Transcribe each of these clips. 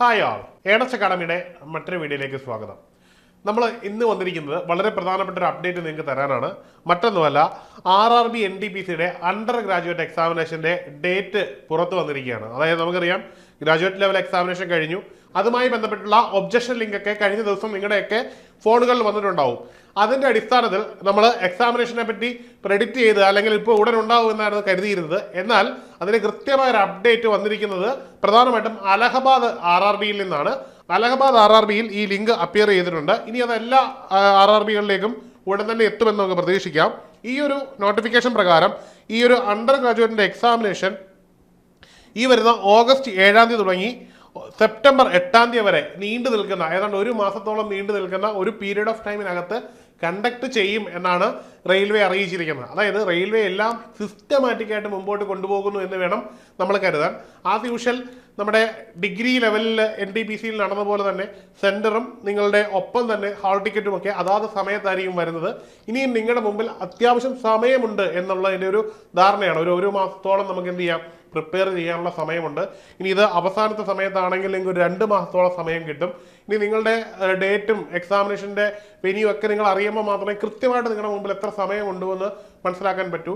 Hi ആൾ. Earnest അക്കാഡമിയുടെ മറ്റൊരു വീഡിയോയിലേക്ക് സ്വാഗതം. നമ്മൾ ഇന്ന് വന്നിരിക്കുന്നത് വളരെ പ്രധാനപ്പെട്ട ഒരു അപ്ഡേറ്റ് നിങ്ങൾക്ക് തരാനാണ്. മറ്റൊന്നുമല്ല R R B N D P സിയുടെ അണ്ടർ ഗ്രാജുവേറ്റ് എക്സാമിനേഷന്റെ ഡേറ്റ് പുറത്തു വന്നിരിക്കുകയാണ്. അതായത് നമുക്കറിയാം ഗ്രാജുവേറ്റ് ലെവൽ എക്സാമിനേഷൻ കഴിഞ്ഞു. അതുമായി ബന്ധപ്പെട്ടുള്ള ഒബ്ജക്ഷൻ ലിങ്ക് ഒക്കെ കഴിഞ്ഞ ദിവസം നിങ്ങളുടെയൊക്കെ ഫോണുകളിൽ വന്നിട്ടുണ്ടാവും. അതിന്റെ അടിസ്ഥാനത്തിൽ നമ്മൾ എക്സാമിനേഷനെ പറ്റി പ്രെഡിക്റ്റ് ചെയ്ത് അല്ലെങ്കിൽ ഇപ്പോൾ ഉടൻ ഉണ്ടാവും എന്നായിരുന്നു കരുതിയിരുന്നത്. എന്നാൽ അതിന് കൃത്യമായ ഒരു അപ്ഡേറ്റ് വന്നിരിക്കുന്നത് പ്രധാനമായിട്ടും അലഹബാദ് ആർ ആർ ബിയിൽ നിന്നാണ്. അലഹബാദ് ആർ ആർ ബിയിൽ ഈ ലിങ്ക് അപ്പിയർ ചെയ്തിട്ടുണ്ട്. ഇനി അത് എല്ലാ ആർ ആർ ബികളിലേക്കും ഉടൻ തന്നെ എത്തുമെന്ന് നമുക്ക് പ്രതീക്ഷിക്കാം. ഈ ഒരു നോട്ടിഫിക്കേഷൻ പ്രകാരം ഈ ഒരു അണ്ടർ ഗ്രാജുവേറ്റിന്റെ എക്സാമിനേഷൻ ഈ വരുന്ന ഓഗസ്റ്റ് ഏഴാം തീയതി തുടങ്ങി. സെപ്റ്റംബർ എട്ടാം തീയതി വരെ നീണ്ടു നിൽക്കുന്ന ഏതാണ്ട് ഒരു മാസത്തോളം നീണ്ടു നിൽക്കുന്ന ഒരു പീരീഡ് ഓഫ് ടൈമിനകത്ത് കണ്ടക്ട് ചെയ്യും എന്നാണ് റെയിൽവേ അറിയിച്ചിരിക്കുന്നത്. അതായത് റെയിൽവേ എല്ലാം സിസ്റ്റമാറ്റിക് ആയിട്ട് മുമ്പോട്ട് കൊണ്ടുപോകുന്നു എന്ന് വേണം നമ്മൾ കരുതാൻ. ആസ് യൂഷ്വൽ നമ്മുടെ ഡിഗ്രി ലെവലിൽ എൻ ഡി പി സിയിൽ നടന്ന പോലെ തന്നെ സെന്ററും നിങ്ങളുടെ ഒപ്പം തന്നെ ഹാൾ ടിക്കറ്റും ഒക്കെ അതാത് സമയത്തായിരിക്കും വരുന്നത്. ഇനിയും നിങ്ങളുടെ മുമ്പിൽ അത്യാവശ്യം സമയമുണ്ട് എന്നുള്ളതിന്റെ ഒരു ധാരണയാണ്. ഒരു ഒരു മാസത്തോളം നമുക്ക് എന്ത് ചെയ്യാം? പ്രിപ്പയർ ചെയ്യാനുള്ള സമയമുണ്ട്. ഇനി ഇത് അവസാനത്തെ സമയത്താണെങ്കിൽ നിങ്ങൾക്ക് ഒരു രണ്ട് മാസത്തോളം സമയം കിട്ടും. ഇനി നിങ്ങളുടെ ഡേറ്റും എക്സാമിനേഷന്റെ വെന്യൂ ഒക്കെ നിങ്ങൾ അറിയുമ്പോൾ മാത്രമേ കൃത്യമായിട്ട് നിങ്ങളുടെ മുമ്പിൽ എത്ര സമയം എന്ന് മനസ്സിലാക്കാൻ പറ്റൂ.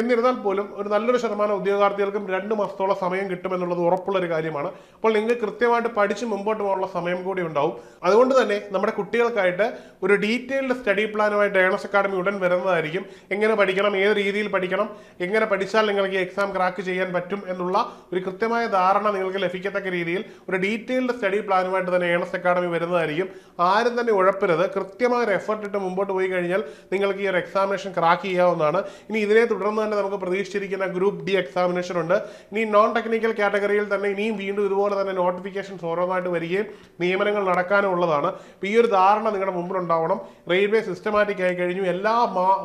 എന്നിരുന്നാൽ പോലും ഒരു നല്ലൊരു ശതമാനം ഉദ്യോഗാർത്ഥികൾക്കും രണ്ട് മാസത്തോളം സമയം കിട്ടുമെന്നുള്ളത് ഉറപ്പുള്ള ഒരു കാര്യമാണ്. അപ്പോൾ നിങ്ങൾ കൃത്യമായിട്ട് പഠിച്ച് മുമ്പോട്ട് പോകാനുള്ള സമയം കൂടി ഉണ്ടാവും. അതുകൊണ്ട് തന്നെ നമ്മുടെ കുട്ടികൾക്കായിട്ട് ഒരു ഡീറ്റെയിൽഡ് സ്റ്റഡി പ്ലാനുമായിട്ട് ഏണസ് അക്കാഡമി ഉടൻ വരുന്നതായിരിക്കും. എങ്ങനെ പഠിക്കണം ഏത് രീതിയിൽ പഠിക്കണം എങ്ങനെ പഠിച്ചാൽ നിങ്ങൾക്ക് എക്സാം ക്രാക്ക് ചെയ്യാൻ പറ്റും എന്നുള്ള ഒരു കൃത്യമായ ധാരണ നിങ്ങൾക്ക് ലഭിക്കത്തക്ക രീതിയിൽ ഒരു ഡീറ്റെയിൽഡ് സ്റ്റഡി പ്ലാനുമായിട്ട് തന്നെ ഏണസ് അക്കാഡമി വരുന്നതായിരിക്കും. ആരും തന്നെ ഉഴപ്പരുത്. കൃത്യമായ ഒരു എഫർട്ട് ഇട്ട് മുമ്പോട്ട് പോയി കഴിഞ്ഞാൽ നിങ്ങൾക്ക് ഈ ഒരു എക്സാമിനേഷൻ ക്രാക്ക് ചെയ്യാവുന്നതാണ്. ഇനി ഇതിനെ തുടർന്ന് തന്നെ നമുക്ക് പ്രതീക്ഷിച്ചിരിക്കുന്ന ഗ്രൂപ്പ് ഡി എക്സാമിനേഷൻ ഉണ്ട്. ഇനി നോൺ ടെക്നിക്കൽ കാറ്റഗറിയിൽ തന്നെ ഇനിയും വീണ്ടും ഇതുപോലെ തന്നെ നോട്ടിഫിക്കേഷൻസ് ഓരോന്നായിട്ട് വരികയും നിയമനങ്ങൾ നടക്കാനും ഉള്ളതാണ്. ഈ ഒരു ധാരണ നിങ്ങളുടെ മുമ്പിലുണ്ടാവണം. റെയിൽവേ സിസ്റ്റമാറ്റിക് ആയി കഴിഞ്ഞു. എല്ലാ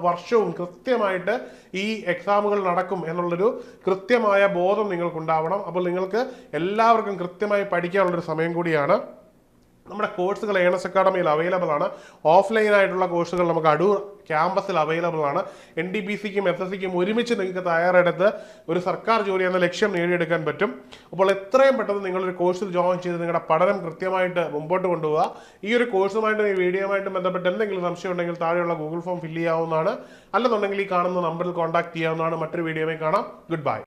വർഷവും കൃത്യമായിട്ട് ഈ എക്സാമുകൾ നടക്കും എന്നുള്ളൊരു കൃത്യമായ ബോധം നിങ്ങൾക്കുണ്ടാവണം. അപ്പോൾ നിങ്ങൾക്ക് എല്ലാവർക്കും കൃത്യമായി പഠിക്കാനുള്ളൊരു സമയം കൂടിയാണ്. നമ്മുടെ കോഴ്സുകൾ ഏണസ് അക്കാഡമിയിൽ അവൈലബിൾ ആണ്. ഓഫ്ലൈൻ ആയിട്ടുള്ള കോഴ്സുകൾ നമുക്ക് അടൂർ ക്യാമ്പസിൽ അവൈലബിൾ ആണ്. എൻ ഡി ബി സിക്കും എസ് എസ് സിക്കും ഒരുമിച്ച് നിങ്ങൾക്ക് തയ്യാറെടുത്ത് ഒരു സർക്കാർ ജോലി എന്ന ലക്ഷ്യം നേടിയെടുക്കാൻ പറ്റും. അപ്പോൾ എത്രയും പെട്ടെന്ന് നിങ്ങളൊരു കോഴ്സിൽ ജോയിൻ ചെയ്ത് നിങ്ങളുടെ പഠനം കൃത്യമായിട്ട് മുമ്പോട്ട് കൊണ്ടുപോകുക ഈ ഒരു കോഴ്സുമായിട്ട് ഈ വീഡിയോയുമായിട്ട് ബന്ധപ്പെട്ട് എന്തെങ്കിലും സംശയം ഉണ്ടെങ്കിൽ താഴെയുള്ള ഗൂഗിൾ ഫോം ഫില്ല് ചെയ്യാവുന്നതാണ്. അല്ലെന്നുണ്ടെങ്കിൽ ഈ കാണുന്ന നമ്പറിൽ കോൺടാക്ട് ചെയ്യാവുന്നതാണ്. മറ്റൊരു വീഡിയോയിൽ കാണാം. Good bye